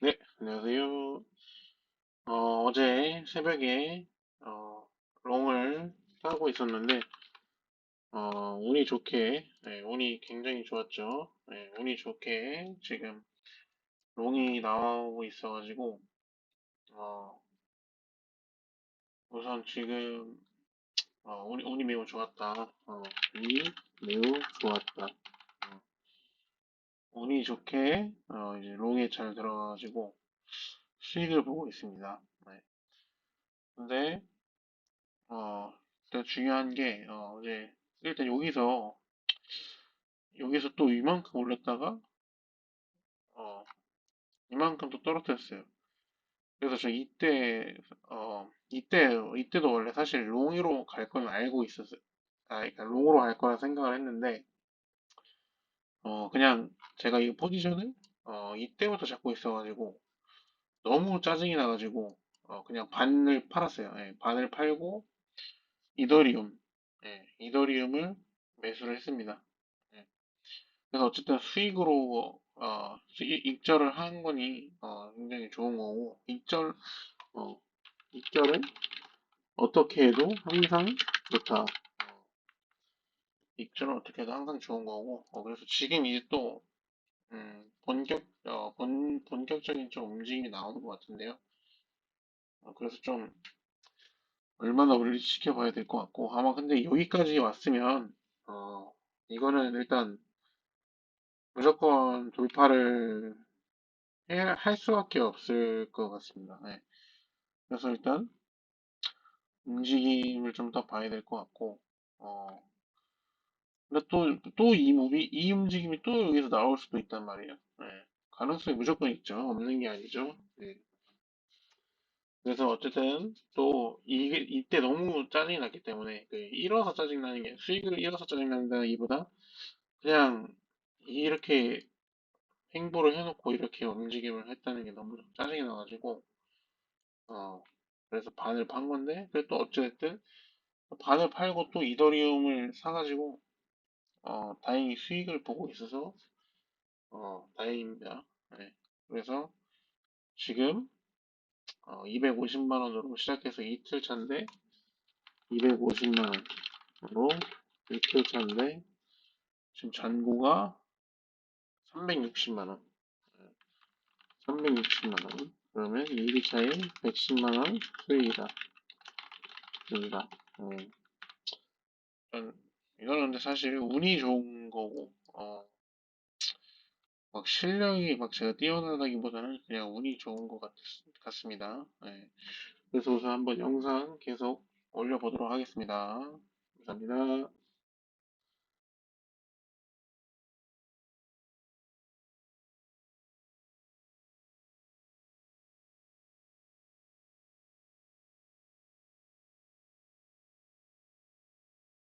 네, 안녕하세요. 어, 어제 새벽에 어, 롱을 타고 있었는데 어, 운이 좋게, 네, 운이 굉장히 좋았죠. 네, 운이 좋게 지금 롱이 나오고 있어가지고 어, 우선 지금 어, 운이, 운이 매우 좋았다. 어, 운이 매우 좋았다. 어, 운이 좋게 어, 이제 롱에 잘 들어가가지고 수익을 보고 있습니다. 네. 근데 어, 일단 중요한 게, 어, 이제, 일단 여기서, 여기서 또 이만큼 올렸다가, 어, 이만큼 또 떨어뜨렸어요. 그래서 저 이때, 어, 이때, 이때도 원래 사실 롱으로 갈건 알고 있었어요. 아, 그러니까 롱으로 갈 거라 생각을 했는데, 어, 그냥 제가 이 포지션을, 어, 이때부터 잡고 있어가지고, 너무 짜증이 나가지고, 어, 그냥 반을 팔았어요. 예, 반을 팔고, 이더리움, 예, 이더리움을 매수를 했습니다. 예. 그래서 어쨌든 수익으로 어, 수- 익절을 한 거니 어, 굉장히 좋은 거고 익절 어, 익절은 어떻게 해도 항상 좋다. 어, 익절은 어떻게 해도 항상 좋은 거고 어, 그래서 지금 이제 또 음, 본격 어, 본 본격적인 좀 움직임이 나오는 것 같은데요. 어, 그래서 좀 얼마나 올릴지 지켜봐야 될 것 같고 아마 근데 여기까지 왔으면 어, 이거는 일단 무조건 돌파를 해야- 할 수밖에 없을 것 같습니다. 네. 그래서 일단 움직임을 좀 더 봐야 될 것 같고, 어, 근데 또, 또이 무비, 이 움직임이 또 여기서 나올 수도 있단 말이에요. 네. 가능성이 무조건 있죠. 없는 게 아니죠. 네. 그래서 어쨌든 또 이게 이때 너무 짜증이 났기 때문에 그 잃어서 짜증 나는 게 수익을 잃어서 짜증 난다기보다 그냥 이렇게 행보를 해놓고 이렇게 움직임을 했다는 게 너무 짜증이 나가지고 어 그래서 반을 판 건데 그래도 또 어찌됐든 반을 팔고 또 이더리움을 사가지고 어, 다행히 수익을 보고 있어서 어, 다행입니다. 네. 그래서 지금 어, 250만 원으로 시작해서 이틀 차인데 250만 원으로 이틀 차인데 지금 잔고가 360만 원. 360만 원. 그러면 1일차에 110만 원 수익이다. 됩니다. 네. 이거는 근데 사실 운이 좋은 거고 어, 막 실력이 막 제가 뛰어나다기보다는 그냥 운이 좋은 것 같, 같습니다. 네. 그래서 우선 한번 영상 계속 올려보도록 하겠습니다. 감사합니다.